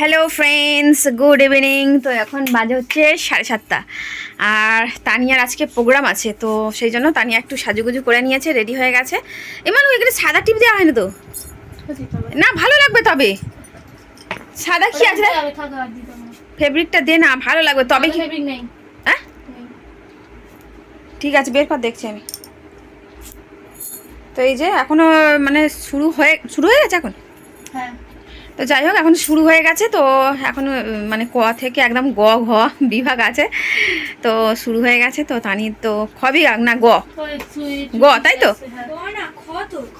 Hello friends good evening তো এখন বাজে হচ্ছে সাড়ে সাতটা। আর তানিয়ার আজকে প্রোগ্রাম আছে তো সেই জন্য তানিয়া একটু সাজুগুজু করে নিয়েছে রেডি হয়ে গেছে। এমন এখানে সাদা টিপ দেওয়া হয় না তো? না ভালো লাগবে তবে। সাদা কি আছে? ফেব্রিকটা দে না ভালো লাগবে। তবে কি হ্যাঁ? ঠিক আছে বের কর দেখছি আমি। তো এই যে এখনও মানে শুরু হয়ে শুরু হয়ে গেছে এখন? হ্যাঁ। তো যাই হোক এখন শুরু হয়ে গেছে তো এখন মানে ক থেকে একদম গ ঘ বিভাগ আছে। তো শুরু হয়ে গেছে তো তানি তো খ বিভাগ না গ? গ, তাই তো?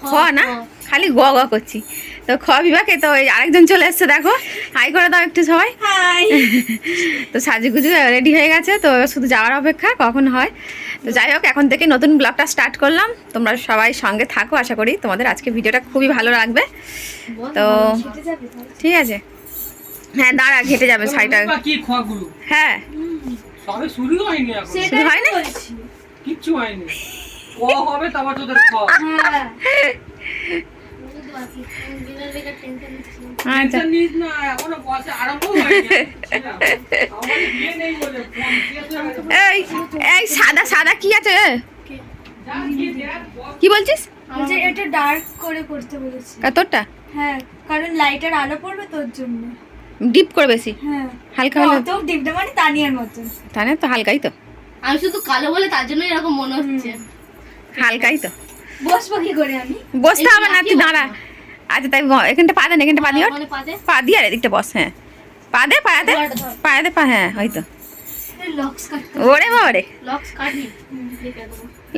খ না? খালি গ গ করছি। তো খ বিভাগে তো ওই আরেকজন চলে এসছে দেখো। হাই করে দাও একটু সবাই। তো সাজুগুজু রেডি হয়ে গেছে তো শুধু যাওয়ার অপেক্ষা কখন হয়? তো যাই হোক এখন থেকে নতুন ব্লগটা স্টার্ট করলাম। তোমরা সবাই সঙ্গে থাকো আশা করি তোমাদের আজকে ভিডিওটা খুবই ভালো লাগবে। তো ঠিক আছে। হ্যাঁ দাঁড়া ঘেটে যাবে শাড়িটা। হ্যাঁ। সবে শুরু হয়নি শুরু হয় কিচ্ছু হয়নি। ক হবে তারপর তোদের এই এই সাদা সাদা কি আছে। কি বলছিস? বলছে এটা ডার্ক করে করতে বলেছি। কা হ্যাঁ কারণ লাইটের আলো পড়বে তোর জন্য। ডিপ করে বেশি? হ্যাঁ। হালকা মানে তানিয়ার তা তো হালকাই তো। আমি শুধু কালো বলে তার জন্য এরকম মনে হচ্ছে। হালকাই তো। বসবো কি করে আমি? বসতে হবে না তুই দাঁড়া। আচ্ছা তাই এখানটা পা দেন এখানটা পা দিও মানে পা দিয়ে আর এদিকটা বস হ্যাঁ। পা দে পা দে। পা দে পা হ্যাঁ হয়তো ওরে বাবারে।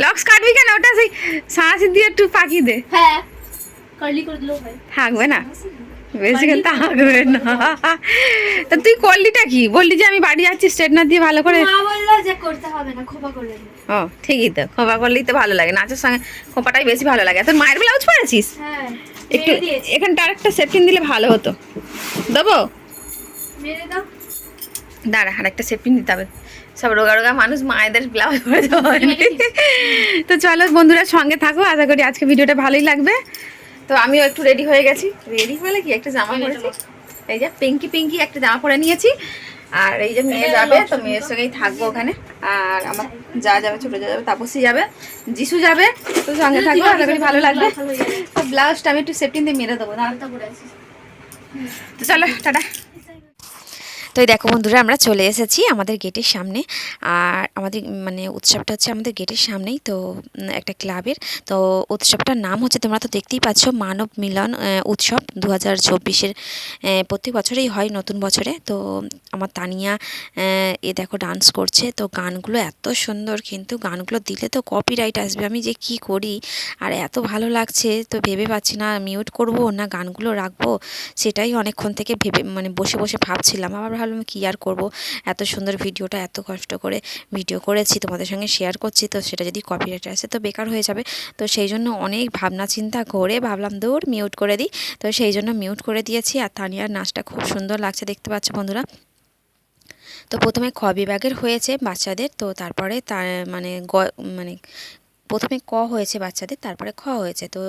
লক্স কাটবি? কেন? ওটা সেই সাঁস দিয়ে একটু পাকিয়ে দে। হ্যাঁ হয়। থাকবে না। বেশিক্ষণ থাকবে না। তা তুই করলিটা কি? বললি যে আমি বাড়ি যাচ্ছি স্ট্রেটনার দিয়ে ভালো করে যে করতে হবে না খোপা করে দিই ও ঠিকই তো খোপা করলেই তো ভালো লাগে। নাচের সঙ্গে খোপাটাই বেশি ভালো লাগে। তোর মায়ের ব্লাউজ পরেছিস? হ্যাঁ একটু এখানটা আরেকটা সেফটিন দিলে ভালো হতো। দেবো? মেরে দাও। দাঁড়া আরেকটা সেফটিন দিতে হবে। সব রোগা রোগা মানুষ মায়েদের ব্লাউজ পরে। তো চলো বন্ধুরা সঙ্গে থাকো। আশা করি আজকে ভিডিওটা ভালোই লাগবে। তো আমিও একটু রেডি হয়ে গেছি। রেডি হলে কি একটা জামা পরেছি? এই যে পিঙ্কি পিঙ্কি একটা জামা পরে নিয়েছি। আর এই যে মেয়ে যাবে তো মেয়ের সঙ্গেই থাকব ওখানে। আর আমার যা যাবে ছোটো যা যাবে তাপসি যাবে যিশু যাবে তো সঙ্গে থাকব আশা করি ভালো লাগবে। তো ব্লাউজটা আমি একটু সেফটিন দিয়ে মেরে দেবো তো চলো টাটা। তো এই দেখো বন্ধুরা, আমরা চলে এসেছি আমাদের গেটের সামনে। আর আমাদের মানে উৎসবটা হচ্ছে আমাদের গেটের সামনেই, তো একটা ক্লাবের। তো উৎসবটার নাম হচ্ছে, তোমরা তো দেখতেই পাচ্ছ, মানব মিলন উৎসব। দু হাজার চব্বিশের প্রত্যেক বছরেই হয় নতুন বছরে। তো আমার তানিয়া এ দেখো ডান্স করছে। তো গানগুলো এত সুন্দর কিন্তু, গানগুলো দিলে তো কপিরাইট আসবে। আমি যে কি করি? আর এত ভালো লাগছে, তো ভেবে পাচ্ছি না মিউট করব না গানগুলো রাখব? সেটাই অনেকক্ষণ থেকে ভেবে মানে বসে বসে ভাবছিলাম। আবার ভাবলাম কী আর করব? এত সুন্দর ভিডিওটা, এত কষ্ট করে ভিডিও করেছি, তোমাদের সঙ্গে শেয়ার করছি, তো সেটা যদি কপিরাইট আসে তো বেকার হয়ে যাবে। তো সেই জন্য অনেক ভাবনা চিন্তা করে ভাবলাম দৌড় মিউট করে দিই। তো সেই জন্য মিউট করে দিয়েছি আর তানিয়ার নাচটা খুব সুন্দর লাগছে, দেখতে পাচ্ছ বন্ধুরা। তো প্রথমে খ বিভাগের হয়েছে বাচ্চাদের, তো তারপরে তার মানে গ মানে প্রথমে ক হয়েছে বাচ্চাদের, তারপরে খ হয়েছে। তো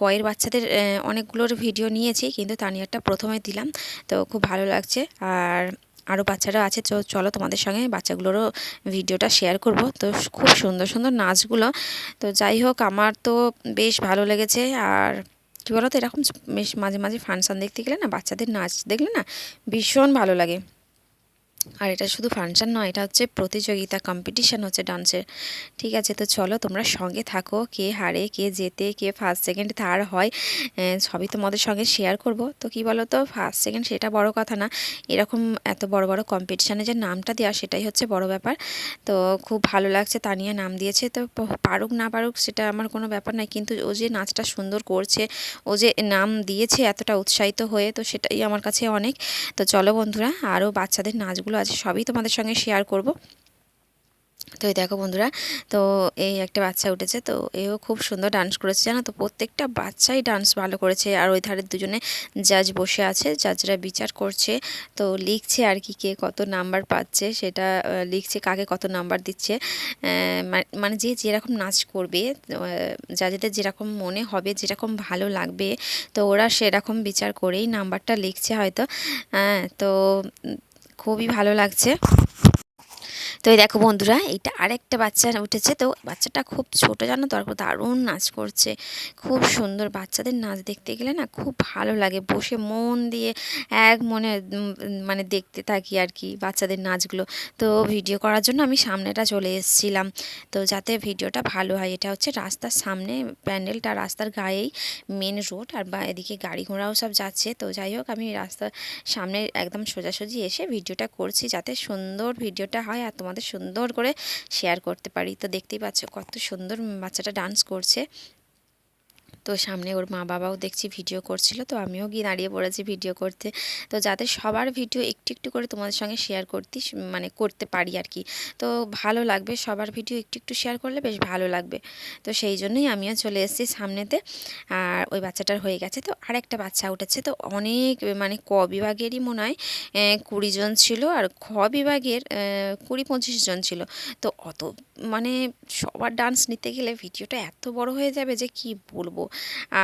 কয়ের বাচ্চাদের অনেকগুলোর ভিডিও নিয়েছি, কিন্তু তানিয়ারটা প্রথমে দিলাম। তো খুব ভালো লাগছে। আর আরও বাচ্চারা আছে, তো চলো তোমাদের সঙ্গে বাচ্চাগুলোরও ভিডিওটা শেয়ার করব। তো খুব সুন্দর সুন্দর নাচগুলো। তো যাই হোক, আমার তো বেশ ভালো লেগেছে। আর কী বলো তো এরকম বেশ মাঝে মাঝে ফাংশান দেখতে গেলে না, বাচ্চাদের নাচ দেখলে না ভীষণ ভালো লাগে। আর এটা শুধু ফাংশন নয়, এটা হচ্ছে প্রতিযোগিতা কম্পিটিশান হচ্ছে ডান্সের ঠিক আছে, তো চলো তোমরা সঙ্গে থাকো, কে হারে, কে জেতে, কে ফার্স্ট সেকেন্ড থার্ড হয় সবই তোমাদের সঙ্গে শেয়ার করব। তো কি বলো তো ফার্স্ট সেকেন্ড সেটা বড় কথা না, এরকম এত বড় বড় কম্পিটিশানে যে নামটা দেওয়া, সেটাই হচ্ছে বড় ব্যাপার। তো খুব ভালো লাগছে, তানিয়া নাম দিয়েছে, তো পারুক না পারুক সেটা আমার কোনো ব্যাপার নাই কিন্তু ও যে নাচটা সুন্দর করছে, ও যে নাম দিয়েছে এতটা উৎসাহিত হয়ে, তো সেটাই আমার কাছে অনেক। তো চলো বন্ধুরা, আরও বাচ্চাদের নাচগুলো আছে, সবই তোমাদের সঙ্গে শেয়ার করব। তো এই দেখো বন্ধুরা, তো এই একটা বাচ্চা উঠেছে, তো এও খুব সুন্দর ডান্স করেছে, জানো তো? প্রত্যেকটা বাচ্চাই ডান্স ভালো করেছে, আর ওই ধারে দুজনে জাজ বসে আছে জাজরা বিচার করছে, তো লিখছে আর কি কে কত নাম্বার পাচ্ছে, সেটা লিখছে কাকে কত নাম্বার দিচ্ছে মানে যে যেরকম নাচ করবে জাজেদের যেরকম মনে হবে, যেরকম ভালো লাগবে, তো ওরা সেরকম বিচার করেই নাম্বারটা লিখছে হয়তো। হ্যাঁ তো খুবই ভালো লাগছে। তো এই দেখো বন্ধুরা, এইটা আরেকটা বাচ্চা উঠেছে। তো বাচ্চাটা খুব ছোট জানো তো দারুণ নাচ করছে। খুব সুন্দর বাচ্চাদের নাচ দেখতে গেলে না খুব ভালো লাগে। বসে মন দিয়ে এক মনে মানে দেখতে থাকি আর কি বাচ্চাদের নাচগুলো। তো ভিডিও করার জন্য আমি সামনেটা চলে এসেছিলাম। তো যাতে ভিডিওটা ভালো হয়, এটা হচ্ছে রাস্তার সামনে প্যান্ডেলটা, রাস্তার গায়েই মেন রোড আর বা এদিকে গাড়ি ঘোড়াও সব যাচ্ছে। তো যাই হোক, আমি রাস্তার সামনে একদম সোজাসুজি এসে ভিডিওটা করছি যাতে সুন্দর ভিডিওটা হয় আর তোমাদের সুন্দর করে শেয়ার করতে পারি। তো দেখতেই পাচ্ছ কত সুন্দর বাচ্চাটা ডান্স করছে। তো সামনে ওর মা বাবাও দেখছি ভিডিও করছিল, তো আমিও গিয়ে দাঁড়িয়ে পড়েছি ভিডিও করতে। তো যাতে সবার ভিডিও একটু একটু করে তোমাদের সঙ্গে শেয়ার করতে মানে করতে পারি আর কি। তো ভালো লাগবে, সবার ভিডিও একটু একটু শেয়ার করলে বেশ ভালো লাগবে। তো সেই জন্যই আমিও চলে এসেছি সামনেতে। আর ওই বাচ্চাটার হয়ে গেছে, তো আরেকটা বাচ্চা উঠেছে, তো অনেক মানে ক বিভাগেরই মনে হয় কুড়ি জন ছিল আর খ বিভাগের কুড়ি পঁচিশ জন ছিল। তো অত মানে সবার ডান্স নিতে গেলে ভিডিওটা এত বড় হয়ে যাবে যে কি বলব?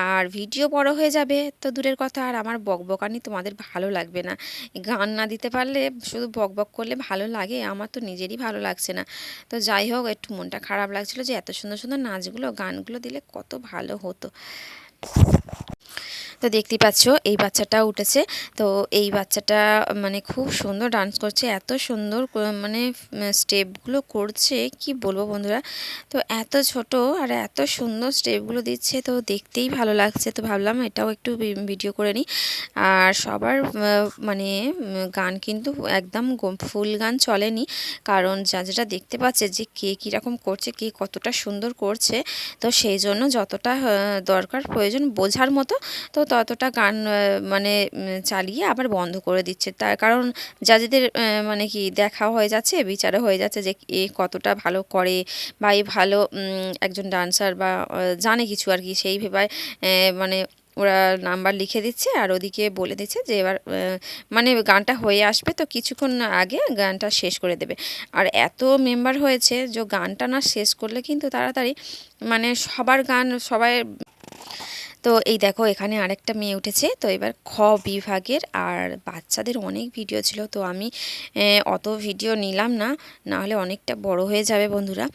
আর ভিডিও বড় হয়ে যাবে, তো দূরের কথা, আর আমার বকবকানি তোমাদের ভালো লাগবে না। গান না দিতে পারলে, শুধু বকবক করলে ভালো লাগে, আমার তো নিজেরই ভালো লাগছে না। তো যাই হোক, একটু মনটা খারাপ লাগছিল যে এত সুন্দর সুন্দর নাচগুলো, গানগুলো দিলে কত ভালো হতো। তো দেখতেই পাচ্ছ, এই বাচ্চাটা উঠেছে। তো এই বাচ্চাটা মানে খুব সুন্দর ডান্স করছে, এত সুন্দর মানে স্টেপগুলো করছে, কি বলব বন্ধুরা? তো এত ছোট আর এত সুন্দর স্টেপগুলো দিচ্ছে, তো দেখতেই ভালো লাগছে। তো ভাবলাম এটাও একটু ভিডিও করে নিই। আর সবার মানে গান কিন্তু একদম ফুল গান চলেনি। কারণ যা যেটা দেখতে পাচ্ছে যে কে কীরকম করছে, কে কতটা সুন্দর করছে, তো সেই জন্য যতটা দরকার প্রয়োজন বোঝার মতো, তো ততটা গান মানে চালিয়ে আবার বন্ধ করে দিচ্ছে। তার কারণ যাদের মানে কি দেখা হয়ে যাচ্ছে বিচারে হয়ে যাচ্ছে যে এ কতটা ভালো করে বা এ ভালো একজন ডান্সার বা জানে কিছু আর কি। সেই ভেবে আহ, মানে ওরা নাম্বার লিখে দিচ্ছে আর ওদিকে বলে দিচ্ছে যে এবার মানে গানটা হয়ে আসবে তো কিছুক্ষণ আগে গানটা শেষ করে দেবে। আর এত মেম্বার হয়েছে যে গানটা না শেষ করলে কিন্তু তাড়াতাড়ি মানে সবার গান সবাই তো এই দেখো, এখানে আরেকটা মেয়ে উঠেছে। তো এবার খ বিভাগের, আর বাচ্চাদের অনেক ভিডিও ছিল। তো আমি অত ভিডিও নিলাম না না হলে অনেকটা বড় হয়ে যাবে বন্ধুরা।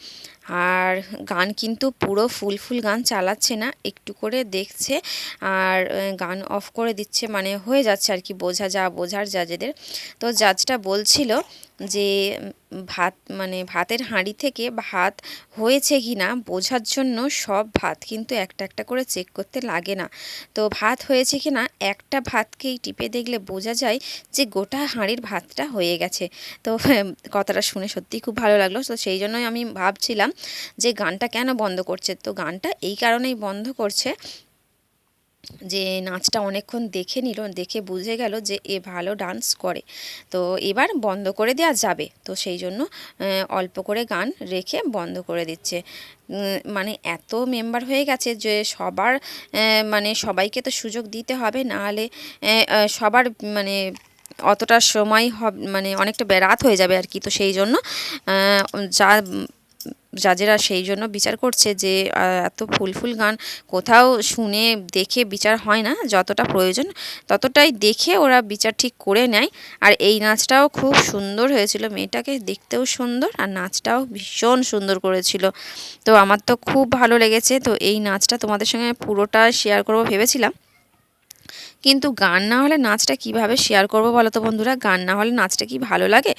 আর গান কিন্তু পুরো ফুল ফুল গান চালাচ্ছে না, একটু করে দেখছে, আর গান অফ করে দিচ্ছে মানে হয়ে যাচ্ছে আর কি, বোঝা যা, বোঝার জাজেদের তো জাজটা বলছিল যে ভাত মানে ভাতের হাঁড়ি থেকে ভাত হয়েছে কি না বোঝার জন্য সব ভাত কিন্তু একটা একটা করে চেক করতে লাগে না। তো ভাত হয়েছে কি না একটা ভাতকেই টিপে দেখলে বোঝা যায় যে গোটা হাঁড়ির ভাতটা হয়ে গেছে। তো কথাটা শুনে সত্যিই খুব ভালো লাগল। তো সেই জন্যই আমি ভাবছিলাম যে গানটা কেন বন্ধ করছে? তো গানটা এই কারণেই বন্ধ করছে যে নাচটা অনেকক্ষণ দেখে নিল, দেখে বুঝে গেল যে এ ভালো ডান্স করে। তো এবার বন্ধ করে দেওয়া যাবে। তো সেই জন্য অল্প করে গান রেখে বন্ধ করে দিচ্ছে। মানে এত মেম্বার হয়ে গেছে যে সবার মানে সবাইকে তো সুযোগ দিতে হবে। নাহলে সবার মানে অতটা সময় হব মানে অনেকটা রাত হয়ে যাবে আর কি। তো সেই জন্য যা জাজেরা সেই জন্য বিচার করছে যে এত ফুল ফুল গান কোথাও শুনে দেখে বিচার হয় না, যতটা প্রয়োজন ততটাই দেখে ওরা বিচার ঠিক করে নেয়। আর এই নাচটাও খুব সুন্দর হয়েছিল, মেয়েটাকে দেখতেও সুন্দর আর নাচটাও ভীষণ সুন্দর করেছিল। তো আমার তো খুব ভালো লেগেছে, তো এই নাচটা তোমাদের সঙ্গে পুরোটা শেয়ার করব ভেবেছিলাম। কিন্তু গান না হলে নাচটা কীভাবে শেয়ার করব বলো তো বন্ধুরা? গান না হলে নাচটা কি ভালো লাগে?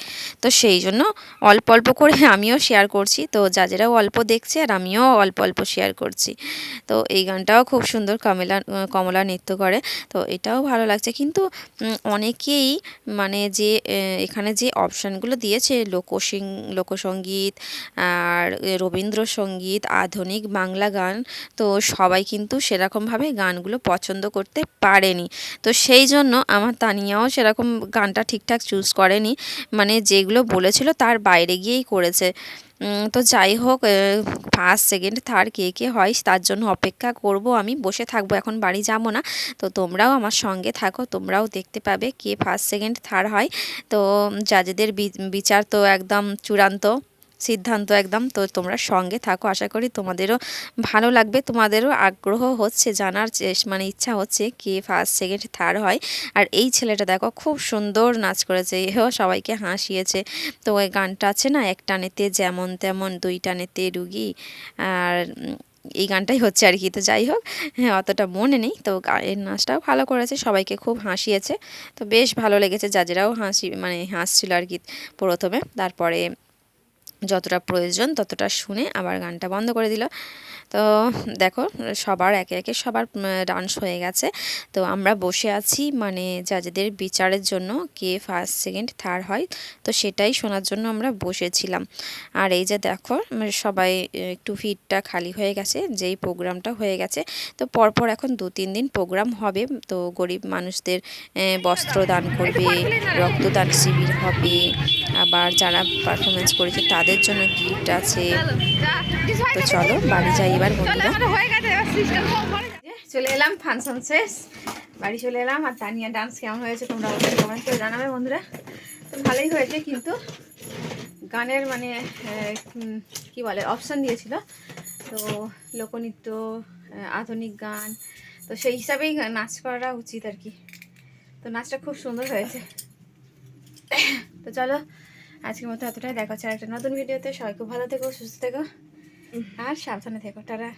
তো সেই জন্য অল্প অল্প করে আমিও শেয়ার করছি। তো যাজেরাও অল্প দেখছে আর আমিও অল্প অল্প শেয়ার করছি। তো এই গানটাও খুব সুন্দর কমলা কমলা নৃত্য করে। তো এটাও ভালো লাগছে। কিন্তু অনেকেই মানে যে এখানে যে অপশানগুলো দিয়েছে, লোকসিং লোকসঙ্গীত আর রবীন্দ্রসঙ্গীত আধুনিক বাংলা গান, তো সবাই কিন্তু সেরকমভাবে গানগুলো পছন্দ করতে পারেনি। তো সেই জন্য আমার তানিয়াও সেরকম গানটা ঠিকঠাক চুজ করেনি। মানে যেগুলো বলেছিল তার বাইরে গিয়েই করেছে। তো যাই হোক ফার্স্ট সেকেন্ড থার্ড কে কে হয় তার জন্য অপেক্ষা করব আমি। বসে থাকব, এখন বাড়ি যাব না। তো তোমরাও আমার সঙ্গে থাকো, তোমরাও দেখতে পাবে কে ফার্স্ট সেকেন্ড থার্ড হয়। তো বি- বিচার তো একদম চূড়ান্ত। সিদ্ধান্ত একদম। তো তোমরা সঙ্গে থাকো। আশা করি তোমাদেরও ভালো লাগবে। তোমাদেরও আগ্রহ হচ্ছে, জানার মানে ইচ্ছা হচ্ছে কে ফার্স্ট সেকেন্ড থার্ড হয়। আর এই ছেলেটা দেখো, খুব সুন্দর নাচ করেছে। এও সবাইকে হাসিয়েছে। তো ওই গানটা আছে না, এক টানেতে যেমন তেমন দুই টানেতে রুগী। আর এই গানটাই হচ্ছে আর কি। তো যাই হোক হ্যাঁ অতটা মনে নেই। তো গানের নাচটাও ভালো করেছে, সবাইকে খুব হাসিয়েছে। তো বেশ ভালো লেগেছে। জাজেরাও হাসি মানে হাসছিল আর কি প্রথমে। তারপরে যতটা প্রয়োজন ততটা শুনে আবার গানটা বন্ধ করে দিল। তো দেখো, সবার একে একে সবার ডান্স হয়ে গেছে। তো আমরা বসে আছি মানে যাদের বিচারের জন্য কে ফার্স্ট সেকেন্ড থার্ড হয়। তো সেটাই শোনার জন্য আমরা বসেছিলাম। আর এই যে দেখো মানে সবাই একটু ভিড়টা খালি হয়ে গেছে, যেই প্রোগ্রামটা হয়ে গেছে। তো পরপর এখন দু, তিন দিন প্রোগ্রাম হবে। তো গরিব মানুষদের বস্ত্র দান করবে, রক্তদান শিবির হবে। আবার যারা পারফরমেন্স করেছে তাদের জন্য গিফট আছে। তো চলো বাড়ি যাই এবার চলে এলাম ফাংশন শেষ। বাড়ি চলে এলাম আর তানিয়া ডান্স কেমন হয়েছে তোমরা অবশ্যই কমেন্ট করে জানাবে বন্ধুরা। তো ভালোই হয়েছে কিন্তু গানের মানে কি বলে অপশান দিয়েছিল। তো লোকনৃত্য আধুনিক গান তো সেই হিসাবেই নাচ করা উচিত আর কি। তো নাচটা খুব সুন্দর হয়েছে। তো চলো আজকের মতো এতটাই। দেখা হচ্ছে আর একটা নতুন ভিডিওতে। সবাই খুব ভালো থেকো সুস্থ থেকো আর সাবধানে থেকো। টাটা।